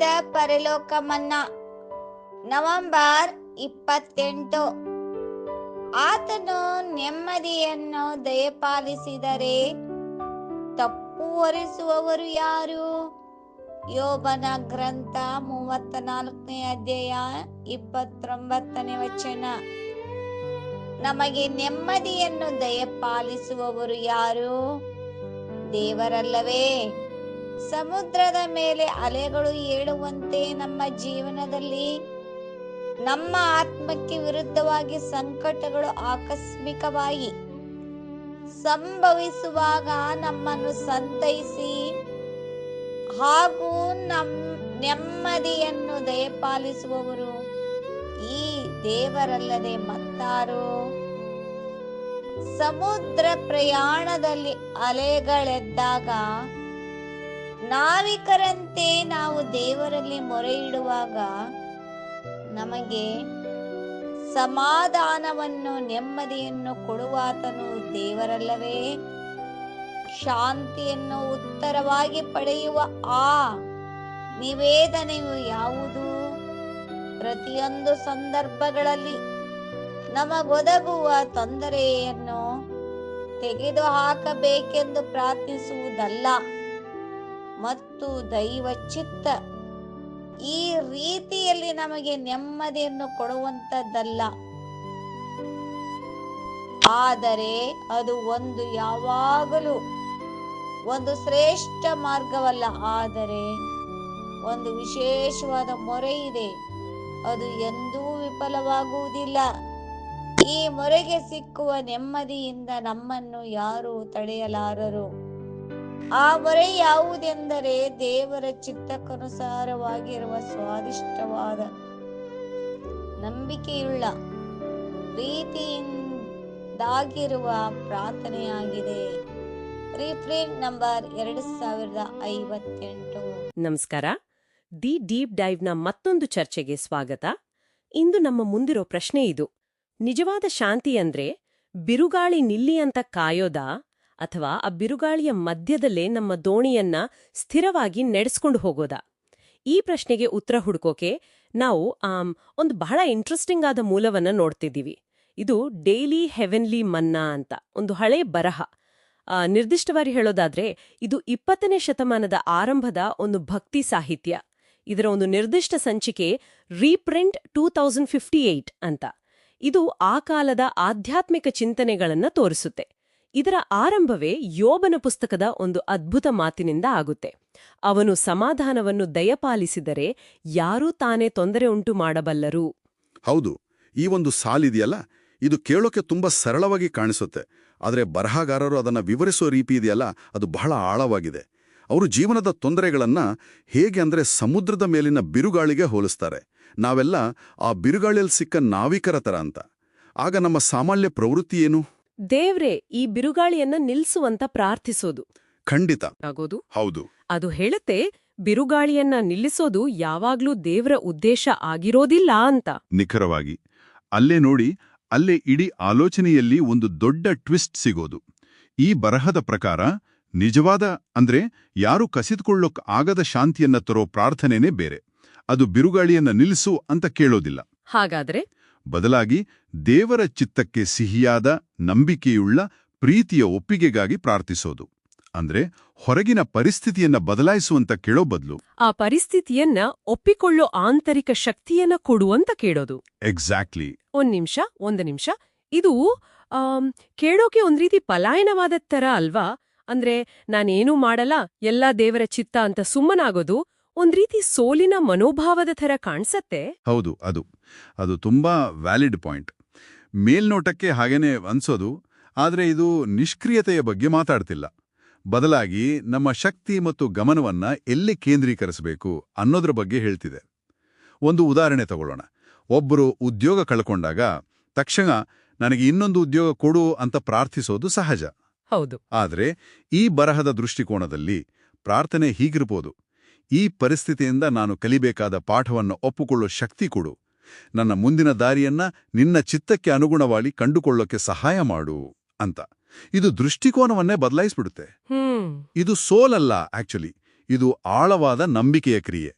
ಸಮುದ್ರದ ಪರಲೋಕ ಮನ್ನಾ ನವೆಂಬರ್ ಇಪ್ಪತ್ತೆಂಟು. ಆತನು ನೆಮ್ಮದಿಯನ್ನು ದಯಪಾಲಿಸಿದರೆ ತಪ್ಪು ಒರೆಸುವವರು ಯಾರು? ಯೋಬನ ಗ್ರಂಥ ಮೂವತ್ತ ನಾಲ್ಕನೇ ಅಧ್ಯಾಯ ಇಪ್ಪತ್ತೊಂಬತ್ತನೇ ವಚನ. ನಮಗೆ ನೆಮ್ಮದಿಯನ್ನು ದಯಪಾಲಿಸುವವರು ಯಾರು? ದೇವರಲ್ಲವೇ. ಸಮುದ್ರದ ಮೇಲೆ ಅಲೆಗಳು ಏಳುವಂತೆ ನಮ್ಮ ಜೀವನದಲ್ಲಿ ನಮ್ಮ ಆತ್ಮಕ್ಕೆ ವಿರುದ್ಧವಾಗಿ ಸಂಕಟಗಳು ಆಕಸ್ಮಿಕವಾಗಿ ಸಂಭವಿಸುವಾಗ ನಮ್ಮನ್ನು ಸಂತೈಸಿ ಹಾಗೂ ನಮ್ಮ ನೆಮ್ಮದಿಯನ್ನು ದಯಪಾಲಿಸುವವರು ಈ ದೇವರಲ್ಲದೆ ಮತ್ತಾರು. ಸಮುದ್ರ ಪ್ರಯಾಣದಲ್ಲಿ ಅಲೆಗಳೆದ್ದಾಗ ನಾವಿಕರಂತೆ ನಾವು ದೇವರಲ್ಲಿ ಮೊರೆ ಇಡುವಾಗ ನಮಗೆ ಸಮಾಧಾನವನ್ನು, ನೆಮ್ಮದಿಯನ್ನು ಕೊಡುವಾತನು ದೇವರಲ್ಲವೇ. ಶಾಂತಿಯನ್ನು ಉತ್ತರವಾಗಿ ಪಡೆಯುವ ಆ ನಿವೇದನೆಯು ಯಾವುದು? ಪ್ರತಿಯೊಂದು ಸಂದರ್ಭಗಳಲ್ಲಿ ನಮಗೊದಗುವ ತೊಂದರೆಯನ್ನು ತೆಗೆದು ಹಾಕಬೇಕೆಂದು ಪ್ರಾರ್ಥಿಸುವುದಲ್ಲ. ಮತ್ತು ದೈವ ಚಿತ್ತ ಈ ರೀತಿಯಲ್ಲಿ ನಮಗೆ ನೆಮ್ಮದಿಯನ್ನು ಕೊಡುವಂತದ್ದಲ್ಲ ಆದರೆ ಅದು ಒಂದು ಯಾವಾಗಲೂ ಒಂದು ಶ್ರೇಷ್ಠ ಮಾರ್ಗವಲ್ಲ. ಆದರೆ ಒಂದು ವಿಶೇಷವಾದ ಮೊರೆ ಇದೆ. ಅದು ಎಂದೂ ವಿಫಲವಾಗುವುದಿಲ್ಲ. ಈ ಮೊರೆಗೆ ಸಿಕ್ಕುವ ನೆಮ್ಮದಿಯಿಂದ ನಮ್ಮನ್ನು ಯಾರು ತಡೆಯಲಾರರು. ಆ ಬರೆ ಯಾವುದೆಂದರೆ ದೇವರ ಚಿತ್ತಕ್ಕನುಸಾರವಾಗಿರುವ ಸ್ವಾದಿಷ್ಟವಾದ ನಂಬಿಕೆಯುಳ್ಳ ಪ್ರೀತಿಯಿಂದಾಗಿರುವ ಪ್ರಾರ್ಥನೆಯಾಗಿದೆ. ರೀಪ್ರಿಂಟ್ ನಂಬರ್ ಎರಡು ಸಾವಿರದ ಐವತ್ತೆಂಟು. ನಮಸ್ಕಾರ. ದಿ ಡೀಪ್ ಡೈವ್ನ ಮತ್ತೊಂದು ಚರ್ಚೆಗೆ ಸ್ವಾಗತ. ಇಂದು ನಮ್ಮ ಮುಂದಿರೋ ಪ್ರಶ್ನೆ ಇದು. ನಿಜವಾದ ಶಾಂತಿ ಅಂದ್ರೆ ಬಿರುಗಾಳಿ ನಿಲ್ಲಿ ಅಂತ ಕಾಯೋದಾ? ಅಥವಾ ಆ ಬಿರುಗಾಳಿಯ ಮಧ್ಯದಲ್ಲೇ ನಮ್ಮ ದೋಣಿಯನ್ನ ಸ್ಥಿರವಾಗಿ ನಡೆಸ್ಕೊಂಡು ಹೋಗೋದಾ? ಈ ಪ್ರಶ್ನೆಗೆ ಉತ್ತರ ಹುಡುಕೋಕೆ ನಾವು ಒಂದು ಬಹಳ ಇಂಟ್ರೆಸ್ಟಿಂಗ್ ಆದ ಮೂಲವನ್ನ ನೋಡ್ತಿದ್ದೀವಿ. ಇದು ಡೈಲಿ ಹೆವೆನ್ಲಿ ಮನ್ನಾ ಅಂತ, ಒಂದು ಹಳೆ ಬರಹ. ನಿರ್ದಿಷ್ಟವಾಗಿ ಹೇಳೋದಾದ್ರೆ, ಇದು ಇಪ್ಪತ್ತನೇ ಶತಮಾನದ ಆರಂಭದ ಒಂದು ಭಕ್ತಿ ಸಾಹಿತ್ಯ. ಇದರ ಒಂದು ನಿರ್ದಿಷ್ಟ ಸಂಚಿಕೆ reprint two thousand fifty eight ಅಂತ. ಇದು ಆ ಕಾಲದ ಆಧ್ಯಾತ್ಮಿಕ ಚಿಂತನೆಗಳನ್ನು ತೋರಿಸುತ್ತೆ. ಇದರ ಆರಂಭವೇ ಯೋಬನ ಪುಸ್ತಕದ ಒಂದು ಅದ್ಭುತ ಮಾತಿನಿಂದ ಆಗುತ್ತೆ. ಅವನು ಸಮಾಧಾನವನ್ನು ದಯಪಾಲಿಸಿದರೆ ಯಾರೂ ತಾನೇ ತೊಂದರೆ ಉಂಟು ಮಾಡಬಲ್ಲರು. ಹೌದು, ಈ ಒಂದು ಸಾಲಿದೆಯಲ್ಲ ಇದು ಕೇಳೋಕೆ ತುಂಬಾ ಸರಳವಾಗಿ ಕಾಣಿಸುತ್ತೆ. ಆದರೆ ಬರಹಗಾರರು ಅದನ್ನ ವಿವರಿಸೋ ರೀತಿ ಇದೆಯಲ್ಲ, ಅದು ಬಹಳ ಆಳವಾಗಿದೆ. ಅವರು ಜೀವನದ ತೊಂದರೆಗಳನ್ನು ಹೇಗೆ ಅಂದರೆ ಸಮುದ್ರದ ಮೇಲಿನ ಬಿರುಗಾಳಿಗೆ ಹೋಲಿಸ್ತಾರೆ. ನಾವೆಲ್ಲ ಆ ಬಿರುಗಾಳಿಯಲ್ಲಿ ಸಿಕ್ಕ ನಾವಿಕರ ಥರ ಅಂತ. ಆಗ ನಮ್ಮ ಸಾಮಾನ್ಯ ಪ್ರವೃತ್ತಿ ಏನು? ದೇವ್ರೆ ಈ ಬಿರುಗಾಳಿಯನ್ನ ನಿಲ್ಲಿಸುವಂತ ಪ್ರಾರ್ಥಿಸೋದು. ಖಂಡಿತ. ಆಗೋದು? ಹೌದು. ಅದು ಹೇಳುತ್ತೆ ಬಿರುಗಾಳಿಯನ್ನ ನಿಲ್ಲಿಸೋದು ಯಾವಾಗ್ಲೂ ದೇವ್ರ ಉದ್ದೇಶ ಆಗಿರೋದಿಲ್ಲ ಅಂತ. ನಿಖರವಾಗಿ. ಅಲ್ಲೇ ನೋಡಿ ಅಲ್ಲೇ ಇಡೀ ಆಲೋಚನೆಯಲ್ಲಿ ಒಂದು ದೊಡ್ಡ ಟ್ವಿಸ್ಟ್ ಸಿಗೋದು. ಈ ಬರಹದ ಪ್ರಕಾರ ನಿಜವಾದ ಅಂದ್ರೆ ಯಾರು ಕಸಿದುಕೊಳ್ಳೋಕ್ ಆಗದ ಶಾಂತಿಯನ್ನ ತರೋ ಪ್ರಾರ್ಥನೆನೇ ಬೇರೆ. ಅದು ಬಿರುಗಾಳಿಯನ್ನ ನಿಲ್ಲಿಸು ಅಂತ ಕೇಳೋದಿಲ್ಲ. ಹಾಗಾದ್ರೆ? ಬದಲಾಗಿ ದೇವರ ಚಿತ್ತಕ್ಕೆ ಸಿಹಿಯಾದ ನಂಬಿಕೆಯುಳ್ಳ ಪ್ರೀತಿಯ ಒಪ್ಪಿಗೆಗಾಗಿ ಪ್ರಾರ್ಥಿಸೋದು. ಅಂದ್ರೆ ಹೊರಗಿನ ಪರಿಸ್ಥಿತಿಯನ್ನ ಬದಲಾಯಿಸುವಂತ ಕೇಳೋ ಬದಲು. ಆ ಪರಿಸ್ಥಿತಿಯನ್ನ ಒಪ್ಪಿಕೊಳ್ಳೋ ಆಂತರಿಕ ಶಕ್ತಿಯನ್ನ ಕೊಡುವಂತ ಕೇಳೋದು. ಎಕ್ಸಾಕ್ಟ್ಲಿ ಒಂದ್ ನಿಮಿಷ ಒಂದು ನಿಮಿಷ. ಇದು ಕೇಳೋಕೆ ಒಂದ್ ರೀತಿ ಪಲಾಯನವಾದ ತರ ಅಲ್ವಾ? ಅಂದ್ರೆ ನಾನೇನೂ ಮಾಡಲ್ಲ ಎಲ್ಲಾ ದೇವರ ಚಿತ್ತ ಅಂತ ಸುಮ್ಮನಾಗೋದು. ಒಂದ್ ರೀತಿ ಸೋಲಿನ ಮನೋಭಾವದ ಥರ ಕಾಣಿಸತ್ತೆ? ಹೌದು ಅದು. ಅದು ತುಂಬಾ ವ್ಯಾಲಿಡ್ ಪಾಯಿಂಟ್. ಮೇಲ್ನೋಟಕ್ಕೆ ಹಾಗೇನೆ ಅನ್ಸೋದು ಆದ್ರೆ ಇದು ನಿಷ್ಕ್ರಿಯತೆಯ ಬಗ್ಗೆ ಮಾತಾಡ್ತಿಲ್ಲ. ಬದಲಾಗಿ ನಮ್ಮ ಶಕ್ತಿ ಮತ್ತು ಗಮನವನ್ನ ಎಲ್ಲಿ ಕೇಂದ್ರೀಕರಿಸಬೇಕು ಅನ್ನೋದ್ರ ಬಗ್ಗೆ ಹೇಳ್ತಿದೆ. ಒಂದು ಉದಾಹರಣೆ ತಗೊಳ್ಳೋಣ. ಒಬ್ಬರು ಉದ್ಯೋಗ ಕಳ್ಕೊಂಡಾಗ ತಕ್ಷಣ ನನಗೆ ಇನ್ನೊಂದು ಉದ್ಯೋಗ ಕೊಡು ಅಂತ ಪ್ರಾರ್ಥಿಸೋದು ಸಹಜ. ಹೌದು. ಆದರೆ ಈ ಬರಹದ ದೃಷ್ಟಿಕೋನದಲ್ಲಿ ಪ್ರಾರ್ಥನೆ ಹೀಗಿರ್ಬೋದು. ಈ ಪರಿಸ್ಥಿತಿಯಿಂದ ನಾನು ಕಲಿಬೇಕಾದ ಪಾಠವನ್ನು ಒಪ್ಪಿಕೊಳ್ಳೋ ಶಕ್ತಿ ಕೊಡು. ನನ್ನ ಮುಂದಿನ ದಾರಿಯನ್ನ ನಿನ್ನ ಚಿತ್ತಕ್ಕೆ ಅನುಗುಣವಾಗಿ ಕಂಡುಕೊಳ್ಳೋಕೆ ಸಹಾಯ ಮಾಡು ಅಂತ. ಇದು ದೃಷ್ಟಿಕೋನವನ್ನೇ ಬದಲಾಯಿಸ್ಬಿಡುತ್ತೆ. ಹ್ಮ್. ಇದು ಸೋಲಲ್ಲ ಆಕ್ಚುಲಿ. ಇದು ಆಳವಾದ ನಂಬಿಕೆಯ ಕ್ರಿಯೆ.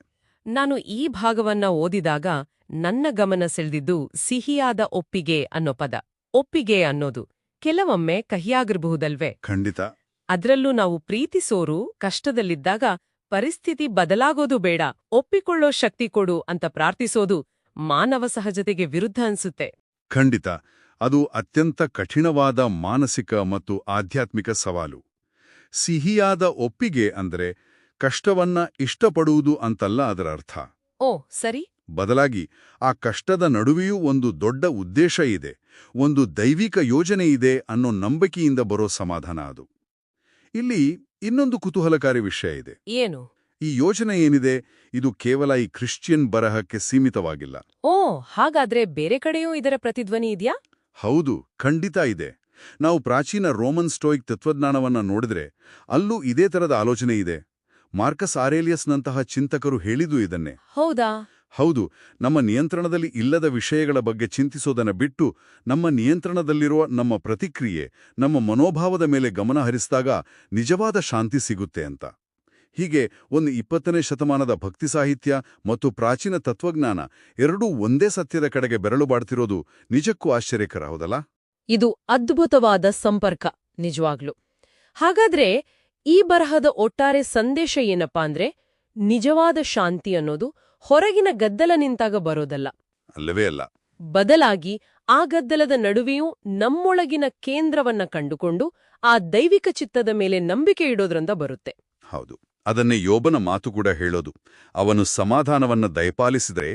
ನಾನು ಈ ಭಾಗವನ್ನ ಓದಿದಾಗ ನನ್ನ ಗಮನ ಸೆಳೆದಿದ್ದು ಸಿಹಿಯಾದ ಒಪ್ಪಿಗೆ ಅನ್ನೋ ಪದ. ಒಪ್ಪಿಗೆ ಅನ್ನೋದು ಕೆಲವೊಮ್ಮೆ ಕಹಿಯಾಗಿರಬಹುದಲ್ವೇ? ಖಂಡಿತ. ಅದರಲ್ಲೂ ನಾವು ಪ್ರೀತಿಸೋರು ಕಷ್ಟದಲ್ಲಿದ್ದಾಗ ಪರಿಸ್ಥಿತಿ ಬದಲಾಗೋದು ಬೇಡ ಒಪ್ಪಿಕೊಳ್ಳೋ ಶಕ್ತಿ ಕೊಡು ಅಂತ ಪ್ರಾರ್ಥಿಸೋದು ಮಾನವ ಸಹಜತೆಗೆ ವಿರುದ್ಧ ಅನ್ಸುತ್ತೆ. ಖಂಡಿತ ಅದು ಅತ್ಯಂತ ಕಠಿಣವಾದ ಮಾನಸಿಕ ಮತ್ತು ಆಧ್ಯಾತ್ಮಿಕ ಸವಾಲು. ಸಿಹಿಯಾದ ಒಪ್ಪಿಗೆ ಅಂದ್ರೆ ಕಷ್ಟವನ್ನ ಇಷ್ಟಪಡುವುದು ಅಂತಲ್ಲ ಅದರ ಅರ್ಥ. ಓ ಸರಿ. ಬದಲಾಗಿ ಆ ಕಷ್ಟದ ನಡುವೆಯೂ ಒಂದು ದೊಡ್ಡ ಉದ್ದೇಶ ಇದೆ ಒಂದು ದೈವಿಕ ಯೋಜನೆ ಇದೆ ಅನ್ನೋ ನಂಬಿಕೆಯಿಂದ ಬರೋ ಸಮಾಧಾನ ಅದು. ಇಲ್ಲಿ ಇನ್ನೊಂದು ಕುತೂಹಲಕಾರಿ ವಿಷಯ ಇದೆ. ಏನು? ಈ ಯೋಜನೆ ಏನಿದೆ? ಇದು ಕೇವಲ ಈ ಕ್ರಿಶ್ಚಿಯನ್ ಬರಹಕ್ಕೆ ಸೀಮಿತವಾಗಿಲ್ಲ. ಓ ಹಾಗಾದ್ರೆ ಬೇರೆ ಕಡೆಯೂ ಇದರ ಪ್ರತಿಧ್ವನಿ ಇದ್ಯಾ? ಹೌದು ಖಂಡಿತ ಇದೆ. ನಾವು ಪ್ರಾಚೀನ ರೋಮನ್ ಸ್ಟೋಯಿಕ್ ತತ್ವಜ್ಞಾನವನ್ನ ನೋಡಿದ್ರೆ ಅಲ್ಲೂ ಇದೇ ತರದ ಆಲೋಚನೆ ಇದೆ. ಮಾರ್ಕಸ್ ಆರೇಲಿಯಸ್ನಂತಹ ಚಿಂತಕರು ಹೇಳಿದೂ ಇದನ್ನೇ. ಹೌದಾ? ಹೌದು, ನಮ್ಮ ನಿಯಂತ್ರಣದಲ್ಲಿ ಇಲ್ಲದ ವಿಷಯಗಳ ಬಗ್ಗೆ ಚಿಂತಿಸೋದನ್ನ ಬಿಟ್ಟು ನಮ್ಮ ನಿಯಂತ್ರಣದಲ್ಲಿರುವ ನಮ್ಮ ಪ್ರತಿಕ್ರಿಯೆ, ನಮ್ಮ ಮನೋಭಾವದ ಮೇಲೆ ಗಮನ ಹರಿಸಿದಾಗ ನಿಜವಾದ ಶಾಂತಿ ಸಿಗುತ್ತೆ ಅಂತ. ಹೀಗೆ ಒಂದು ಇಪ್ಪತ್ತನೇ ಶತಮಾನದ ಭಕ್ತಿ ಸಾಹಿತ್ಯ ಮತ್ತು ಪ್ರಾಚೀನ ತತ್ವಜ್ಞಾನ ಎರಡೂ ಒಂದೇ ಸತ್ಯದ ಕಡೆಗೆ ಬೆರಳು ಬಾಡ್ತಿರೋದು ನಿಜಕ್ಕೂ ಆಶ್ಚರ್ಯಕರ, ಹೌದಲ್ಲ? ಇದು ಅದ್ಭುತವಾದ ಸಂಪರ್ಕ, ನಿಜವಾಗ್ಲು. ಹಾಗಾದ್ರೆ ಈ ಬರಹದ ಒಟ್ಟಾರೆ ಸಂದೇಶ ಏನಪ್ಪಾ ಅಂದ್ರೆ ನಿಜವಾದ ಶಾಂತಿ ಅನ್ನೋದು ಹೊರಗಿನ ಗದ್ದಲ ನಿಂತಾಗ ಬರೋದಲ್ಲ. ಅಲ್ಲವೇ ಅಲ್ಲ. ಬದಲಾಗಿ ಆ ಗದ್ದಲದ ನಡುವೆಯೂ ನಮ್ಮೊಳಗಿನ ಕೇಂದ್ರವನ್ನ ಕಂಡುಕೊಂಡು ಆ ದೈವಿಕ ಚಿತ್ತದ ಮೇಲೆ ನಂಬಿಕೆ ಇಡೋದ್ರಿಂದ ಬರುತ್ತೆ. ಹೌದು. ಅದನ್ನೇ ಯೋಬನ ಮಾತು ಕೂಡ ಹೇಳೋದು. ಅವನು ಸಮಾಧಾನವನ್ನ ದಯಪಾಲಿಸಿದರೆ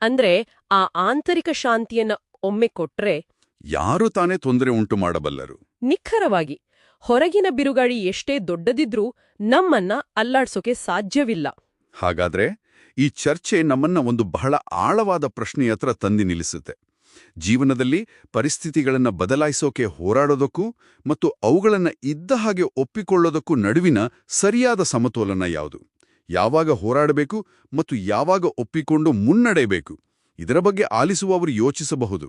ಅಂದ್ರೆ ಆ ಆಂತರಿಕ ಶಾಂತಿಯನ್ನ ಒಮ್ಮೆ ಕೊಟ್ರೆ ಯಾರು ತಾನೇ ತೊಂದರೆ ಉಂಟು ಮಾಡಬಲ್ಲರು? ನಿಖರವಾಗಿ ಹೊರಗಿನ ಬಿರುಗಾಳಿ ಎಷ್ಟೇ ದೊಡ್ಡದಿದ್ರೂ ನಮ್ಮನ್ನ ಅಲ್ಲಾಡ್ಸೋಕೆ ಸಾಧ್ಯವಿಲ್ಲ. ಹಾಗಾದ್ರೆ ಈ ಚರ್ಚೆ ನಮ್ಮನ್ನ ಒಂದು ಬಹಳ ಆಳವಾದ ಪ್ರಶ್ನೆಯ ಹತ್ರ ತಂದಿ ನಿಲ್ಲಿಸುತ್ತೆ. ಜೀವನದಲ್ಲಿ ಪರಿಸ್ಥಿತಿಗಳನ್ನು ಬದಲಾಯಿಸೋಕೆ ಹೋರಾಡೋದಕ್ಕೂ ಮತ್ತು ಅವುಗಳನ್ನು ಇದ್ದ ಹಾಗೆ ಒಪ್ಪಿಕೊಳ್ಳೋದಕ್ಕೂ ನಡುವಿನ ಸರಿಯಾದ ಸಮತೋಲನ ಯಾವುದು? ಯಾವಾಗ ಹೋರಾಡಬೇಕು ಮತ್ತು ಯಾವಾಗ ಒಪ್ಪಿಕೊಂಡು ಮುನ್ನಡೆಯಬೇಕು ಇದರ ಬಗ್ಗೆ ಆಲಿಸುವವರು ಯೋಚಿಸಬಹುದು.